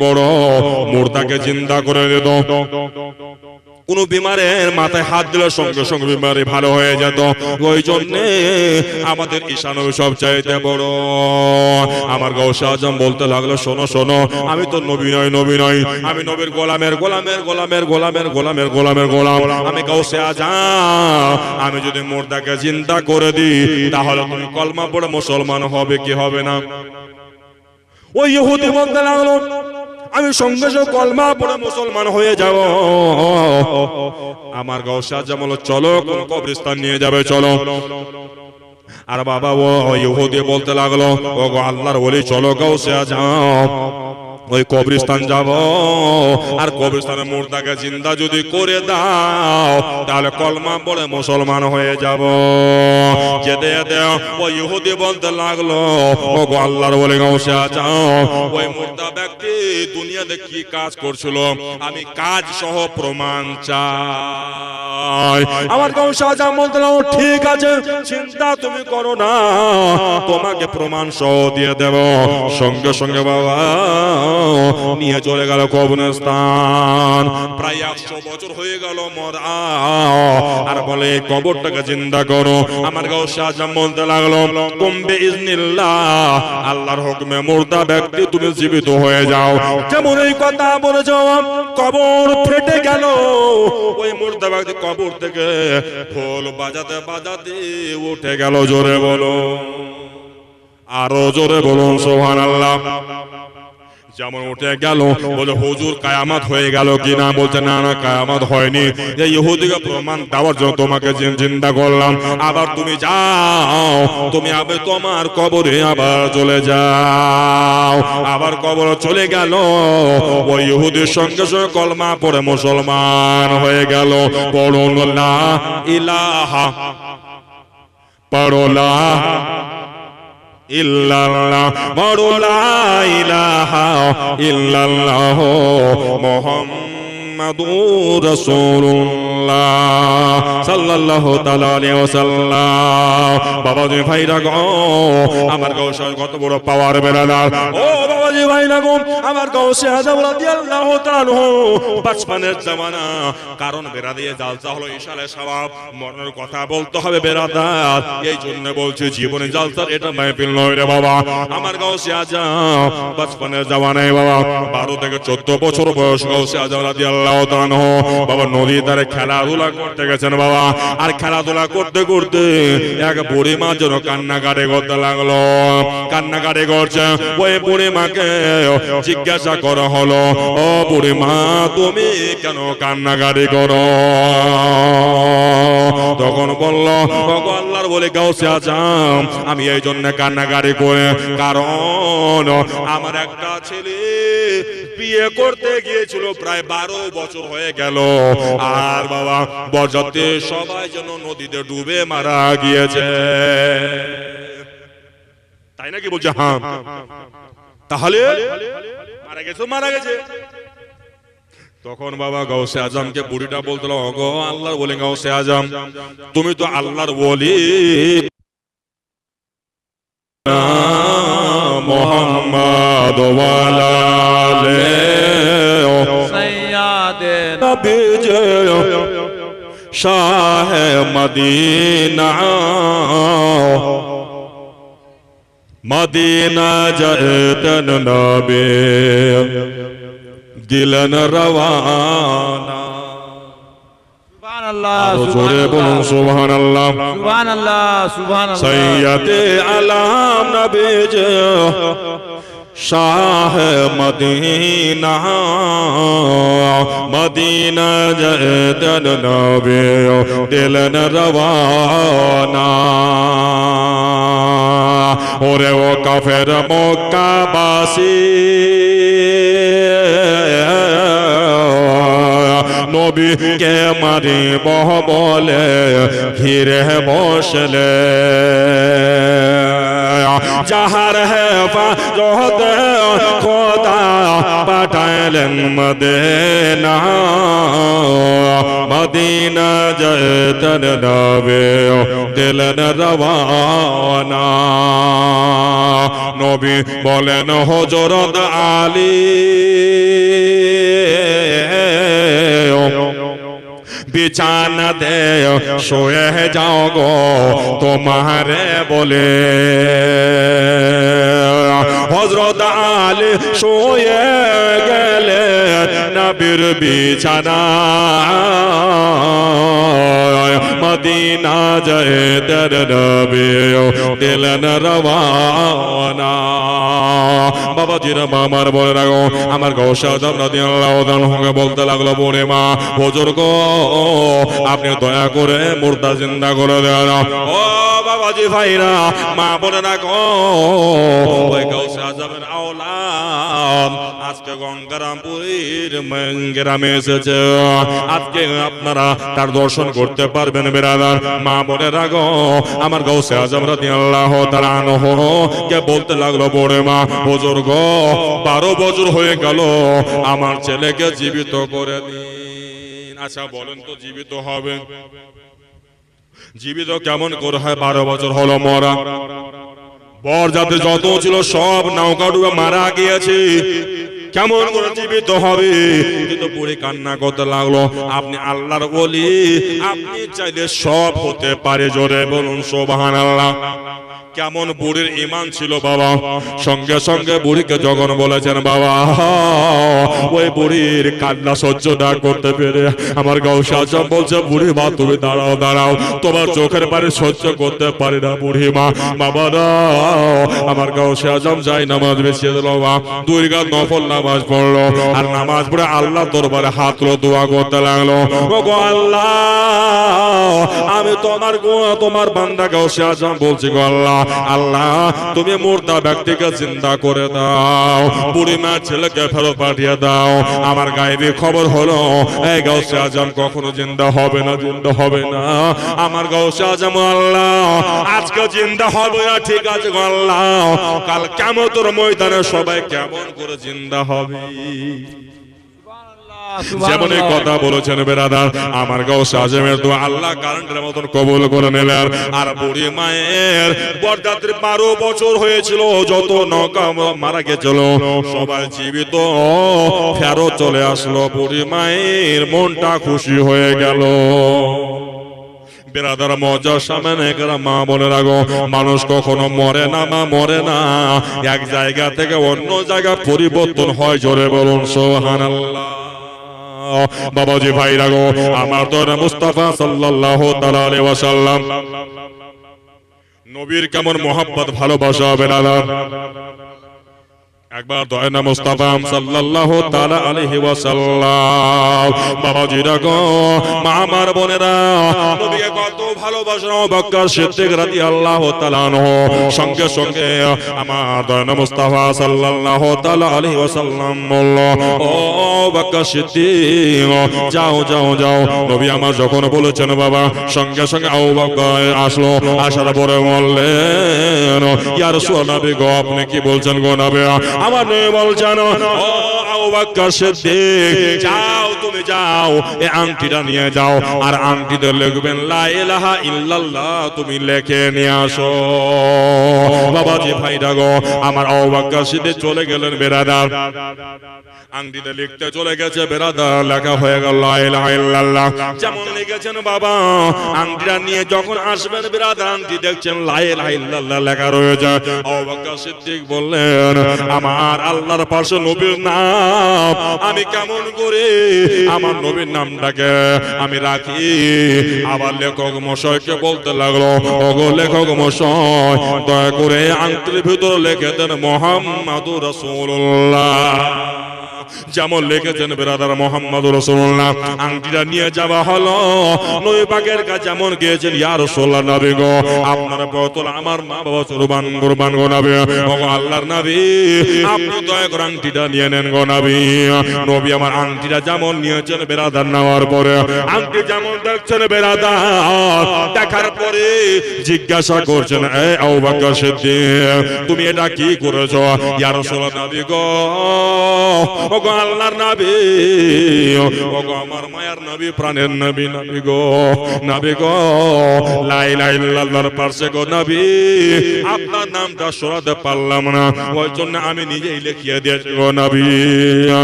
বড় জিন্দা করে দিত। কোন বিমারের মাথায় হাত দিলে সঙ্গে সঙ্গে ভালো হয়ে যেত। ওই আমাদের বড়। আমার আজম বলতে লাগল, শোনো শোনো, আমি তো নবী নয় নবী নয় আমি নবীর গোলামের গোলামের গোলামের গোলামের গোলামের গোলামের গোলাম। আমি গৌসে আজম আমি যদি মুর্দাকে চিন্তা করে দিই, তাহলে তুমি কলমা পড়ে মুসলমান হবে, কি হবে না? ওই ইহুদি বলতে লাগল আমি সঙ্গে সঙ্গে কলমা পড়ে মুসলমান হয়ে যাব। আমার গৌসা যেমন চলো, কোন কবরিস্তান নিয়ে যাবে, চলো। আর বাবা ও ইহুদি বলতে লাগল ও আল্লাহর বলি, চলো গৌসা যাও ওই কবরিস্তান যাব। আর কবরিস্তানের মুর্দাকে জিন্দা যদি করে দাও, তাহলে কলমা পড়ে মুসলমান হয়ে যাব। যেতে যেতে ওই ইহুদি বলতে লাগল ও গো আল্লাহর বলে গৌসা যাও। ওই মুর্দা ব্যক্তি দুনিয়াতে কি কাজ করছিল? আমি কাজ সহ প্রমাণ চাই। আমার গৌসা যা বলতে ঠিক আছে, চিন্তা তুমি করো না। তোমাকে প্রমাণ সহ দিয়ে দেব। সঙ্গে সঙ্গে বাবা, নিয়ে চলে গেল প্রায় একশো বছর হয়ে গেল আর বলে কবরটাকে চিন্তা করো। আমার গাও বলতে লাগল কমবে আল্লাহর হুকমে মুর্দা ব্যক্তি তুমি জীবিত হয়ে যাও। যেমন এই কথা বলেছ, কবর ফেটে গেল। ওই মুর্দা ব্যক্তি কবর থেকে ফুল বাজাতে বাজাতে উঠে গেল জোরে বলো আরও জোরে বলুন সোহান আল্লাহ যেমন উঠে গেল, বলে, হুজুর, কায়ামাত হয়ে গেল কিনা? বলছে, না না, কায়ামাত হয়নি। এই ইহুদিকে প্রমাণ দেওয়ার জন্য তোমাকে জিন- চিন্তা করলাম। আবার তুমি যাও, তুমি আবে তোমার কবরে আবার চলে যাও। আবার কবর চলে গেল, ওই ইহুদির সঙ্গে সঙ্গে কলমা পড়ে মুসলমান হয়ে গেল। পড়ুন ইলাহা পড়লা ইল্লাল্লাহ বড় লা ইলাহা ইল্লাল্লাহ কারণ বেড়া দিয়ে জালসা হলো ইশালে সওয়াব মরণের কথা বলতে হবে বেড়াদার এই জন্য বলছি জীবনে জালসার এটা মাহফিল নয় রে বাবা। আমার গৌসে আজম বাচপানের জামানায় বাবা, বারো থেকে চোদ্দ বছর বয়স গৌসে আজম রাদিয়াল্লাহু বাবা, নদীর ধারে খেলাধুলা করতে গেছেন বাবা। আর খেলাধুলা করতে করতে এক বুড়ি মা যেন করতে লাগল। করছে, ওই বুড়ি মাকে জিজ্ঞাসা করা হলো, ও বুড়ি মা তুমি কেন করো? তখন বলল আল্লাহর বলে গাউসে আমি এই জন্য কান্নাকাটি করে, কারণ আমার একটা ছেলে বিয়ে করতে গিয়েছিল প্রায় বারো বছর হয়ে গেল। আর বাবা, বরযাত্রী সবাই যেন নদীতে ডুবে মারা গিয়েছে। তাই নাকি বলছে হ্যাঁ তাহলে মারা গেছে মারা গেছে। তখন বাবা আজমকে বুড়িটা বলতো অগো, আল্লাহর বলে গাউসে আজম, তুমি তো আল্লাহর বলি মোহাম্মদ মদিনা মদিনা জয়তন নবে দিলন রওয়ানা সুবহানাল্লাহ আরও জোরে বলুন সুবহানাল্লাহ সুবহানাল্লাহ সুবহানাল্লাহ সৈয়দে আলাম নবীজ শাহ মদিনা মদিনা জয়দন নবে দিলন রওয়ানা ওরে ও কাফের মক্কাবাসী নবীকে মারি বহ বলে ঘিরে বসলে যাহার হেফাজত খোদা পাঠাইলেন মদিনা মদিনা জয়তন নবে দিলেন রওয়ানা নবী বলেন হজরত আলী বিছানা দে শোয়ে যাও গো তোমারে বলে। হজরত আলী শোয়ে গেলে নবীর বিছানা। মদিনা জয় দর নবী দিলেন রওয়ানা। বাবা জিরা মামার বলে রাখো আমার আল্লাহ বলতে লাগল, বোনে মা আপনি দয়া করে মুর্দা জিন্দা করে দেন ও বাবাজি ভাইরা, মা বলে রাখো ওই আওলাদ, আজকে গঙ্গারামপুরের গ্রামে এসেছে। আজকে আপনারা তার দর্শন করতে পারবেন, বেরাদার। মা বলে রাখো আমার গৌসে আজম রাতি আল্লাহ তারা কে বলতে লাগল বড়ে মা হুজুর গো, বারো বছর হয়ে গেল, আমার ছেলেকে জীবিত করে দিন আচ্ছা বলেন তো জীবিত হবে। জীবিত কেমন করে হয়? বারো বছর হলো মরা। বর যাতে যত ছিল সব নৌকা ডুবে মারা গিয়েছে। কেমন করে জীবিত হবে? কিন্তু বুড়ি কান্না করতে লাগল, আপনি আল্লাহর বলি আপনি চাইলে সব হতে পারে জোরে বলুন সোবাহান আল্লাহ কেমন বুড়ির ইমান ছিল বাবা? সঙ্গে সঙ্গে বুড়িকে যখন বলেছেন, বাবা, ওই বুড়ির কান্না সহ্য না করতে পেরে আমার গাও আজম বলছে, বুড়ি মা, তুমি দাঁড়াও দাঁড়াও। তোমার চোখের পারে সহ্য করতে পারি না, বুড়ি মা। বাবা, না, আমার গাও আজম যাই নামাজ বেশি দিল, মা। দুই গান নফল নামাজ পড়ল। আর নামাজ পড়ে আল্লাহ দরবারে হাত দোয়া করতে লাগল। গো আল্লাহ, আমি তোমার গো তোমার বান্দা গাও আজম বলছি গো আল্লাহ। আল্লাহ, তুমি মুর্দা ব্যক্তিকে চিন্তা করে দাও বুড়ি মা ছেলেকে ফেরত পাঠিয়ে দাও। আমার গায়েবী খবর হলো, এই গৌসে আজম কখনো জিন্দা হবে না, জিন্দা হবে না। আমার গৌসে আজম আল্লাহ, আজকে জিন্দা হবে না ঠিক আছে আল্লাহ। কাল কেমন তোর ময়দানে সবাই কেমন করে জিন্দা হবে? যেমন এই কথা বলেছেন বেরাদার, আমার গৌসে আজমের তো আল্লাহ কারেন্টের মতন কবুল করে নিলেন। আর বুড়ি মায়ের বরযাত্রী বারো বছর হয়েছিল, যত নৌকা মারা গেছিল, সবাই জীবিত। ফেরত চলে আসলো বুড়ি মায়ের, মনটা খুশি হয়ে গেল। বেরাদার, মজার সামনে মা বলে রাখো মানুষ কখনো মরে না, মা মরে না। এক জায়গা থেকে অন্য জায়গা পরিবর্তন হয়, জোরে বলুন সোহান বাবাজি ভাই রাগো আমার তো মুস্তাফা আলাইহি ওয়াসাল্লাম নবীর কেমন মোহাম্মত ভালোবাসা বেরাদার একবার সাল্লাল্লাহু তাআলা আলাইহি ওয়াসাল্লাম। মা আমার বোনেরা নবীকে কত সিদ্দিক রাদিয়াল্লাহু তাআলা সঙ্গে সঙ্গে আমার সাল্লাল্লাহু তাআলা আলাইহি ওয়াসাল্লাম বলল, ও সিদ্দিক, যাও যাও যাও। নবী আমার যখন বলেছেন, বাবা, সঙ্গে সঙ্গে বকর আসলো। আসার পরে বললেন, ইয়া রাসূলুল্লাহ গো, আপনি কি বলছেন গো, নবী? আমার নবী বলছেন ও সিদ্দিক, যাও, তুমি যাও এই আংটিটা নিয়ে যাও। আর লিখবেন, লা ইলাহা ইল্লাল্লাহ, তুমি লিখে নিয়ে আসো। গো আমার সিদ্দিক চলে গেলেন বেরাদার আংটিতে লিখতে চলে গেছে বেরাদার লেখা হয়ে গেল, লা ইলাহা ইল্লাল্লাহ। যেমন লিখেছেন বাবা, আংটিটা নিয়ে যখন আসবেন বেরাদার আংটি দেখছেন, লা ইলাহা ইল্লাল্লাহ লেখা রয়েছে। আবু বকর সিদ্দিক বললেন, আমার আল্লাহর পাশে নবীর নাম। আমি কেমন করে আমার নবীর নামটাকে আমি রাখি? আবার লেখক মশাইকে বলতে লাগল, ওগো লেখক মশাই, দয়া করে আংটির ভিতর লেখে দেন মোহাম্মদুর রাসূলুল্লাহ। যেমন লিখেছেন বেরাদার মোহাম্মদ রসুল্লাহ, আংটিটা নিয়ে যাওয়া হলো। নবী পাকের কাছে যেমন গিয়েছেন, ইয়া রাসূলুল্লাহ নবী গো, আপনার বোতল আমার মা বাবা কুরবান কুরবান গো নবী। আল্লাহর নবী, আপনি দয়া করে আংটিটা নিয়ে নেন গো নবী। নবী আমার আংটিটা যেমন নিয়েছেন বেরাদার নেওয়ার পরে, আংটি যেমন দেখছেন বেরাদার, দেখার পরে জিজ্ঞাসা করছেন, এ আবু বকর তুমি এটা কি করেছ? ইয়া রাসূলুল্লাহ নবী গো ও গো আল্লাহর নবী। ও গো আমার মায়ার নবী, প্রাণের নবী নবী গো নবী গো। গো নবী। আপনার নামটা শোনাতে পারলাম না। ওই জন্য আমি নিজেই লিখিয়ে দিয়েছি গো নবী।